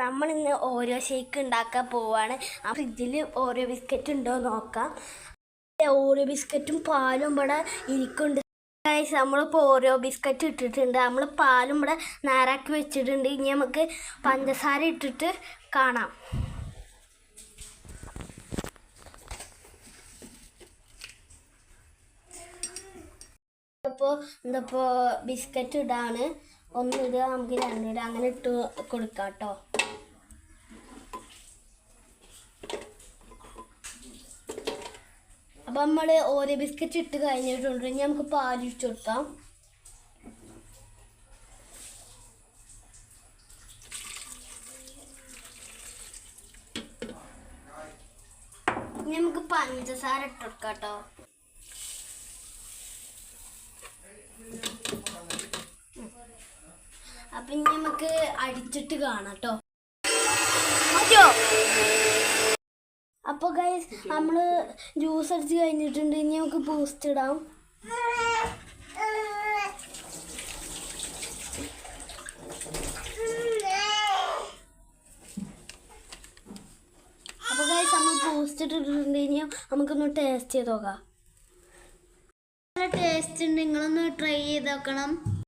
നമ്മൾ ഇന്ന് ഓരോ ഷേക്ക് ഉണ്ടാക്കാൻ പോവാണ്. ആ ഫ്രിഡ്ജിൽ ഓരോ ബിസ്ക്കറ്റ് ഉണ്ടോ നോക്കാം. ഓരോ ബിസ്ക്കറ്റും പാലും ഇവിടെ ഇരിക്കുന്നുണ്ട്. നമ്മളിപ്പോൾ ഓരോ ബിസ്ക്കറ്റ് ഇട്ടിട്ടുണ്ട്. നമ്മൾ പാലും ഇവിടെ നേരാക്കി വെച്ചിട്ടുണ്ട്. ഇനി നമുക്ക് പഞ്ചസാര ഇട്ടിട്ട് കാണാം. ഇപ്പോൾ എന്താപ്പോൾ ബിസ്ക്കറ്റ് ഇടാണ്. ഒന്നിടുക നമുക്ക് രണ്ടിടുക അങ്ങനെ ഇട്ട് കൊടുക്കാം കേട്ടോ. അപ്പം നമ്മൾ ഓരോ ബിസ്ക്കറ്റ് ഇട്ട് കഴിഞ്ഞിട്ടുണ്ട്. ഇനി നമുക്ക് പാലിട്ട് കൊടുക്കാം. നമുക്ക് പഞ്ചസാര ഇട്ട് കൊടുക്കാം കേട്ടോ. അപ്പൊ ഇനി നമുക്ക് അടിച്ചിട്ട് കാണാം കേട്ടോ. അപ്പൊ ഗൈസ് നമ്മൾ ജ്യൂസ് അടിച്ച് കഴിഞ്ഞിട്ടുണ്ട്. ഇനി നമുക്ക് ബൂസ്റ്റ് ഇടാം. അപ്പൊ ഗൈസ് നമ്മൾ ബൂസ്റ്റ് ഇട്ടിട്ടുണ്ട്. ഇനി നമുക്കൊന്ന് ടേസ്റ്റ് ചെയ്ത് നോക്കാം. നല്ല ടേസ്റ്റ് ഉണ്ട്. നിങ്ങളൊന്ന് ട്രൈ ചെയ്ത് നോക്കണം.